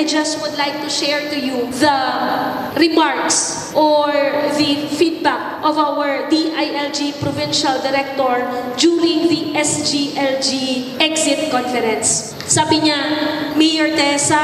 I just would like to share to you the remarks or the feedback of our DILG Provincial Director during the SGLG exit conference. Sabi niya, Mayor Tessa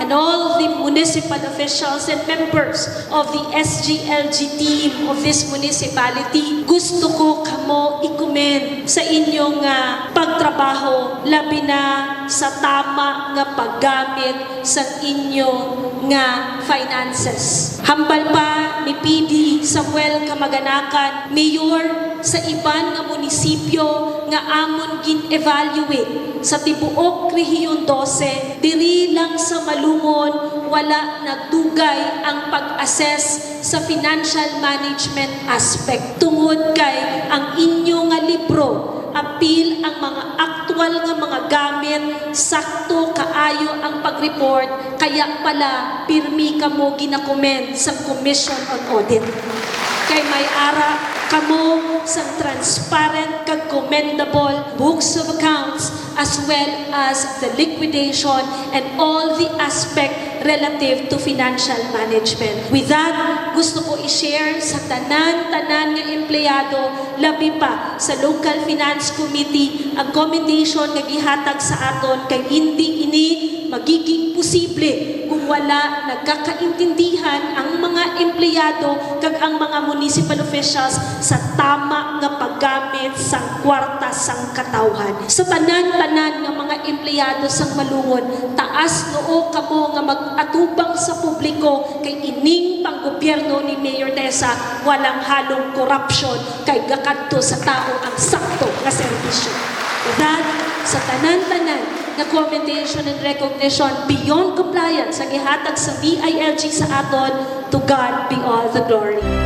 and all the municipal officials and members of the SGLG team of this municipality, gusto ko kamo i-commend sa inyong ah, pagtrabaho labi na sa tama nga paggamit sa inyong nga finances. Hambal pa ni PD Samuel Kamaganakan, Mayor sa iban nga munisipyo nga amon gin-evaluate sa tibuok rehiyon 12, diri lang sa Malungon wala nagdugay ang pag-assess sa financial management aspect. Tungod kay ang inyo nga libro apil ang mga aktual nga mga gamit, sakto kaayo ang pag-report, kaya pala pirmi ka mo ginakomment sa Commission on Audit. Kay may ara kamo sa transparent kag commendable books of accounts as well as the liquidation and all the aspect relative to financial management. With that, gusto ko i-share sa tanan-tanan nga empleyado labi pa sa Local Finance Committee ang commendation nga gihatag sa aton kay hindi ini magiging posible wala nagkakaintindihan ang mga empleyado kag ang mga municipal officials sa tama nga paggamit sang kwarta sang katawhan. Sa tanan-tanan nga mga empleyado sang malungon, taas noo kamo nga mag-atubang sa publiko kay ining panggobyerno ni Mayor Tessa walang halong corruption kay gakadto sa tao ang sakto nga serbisyo. That, sa tanan-tanan na commendation and recognition beyond compliance sa gihatag sa DILG sa aton, to God be all the glory.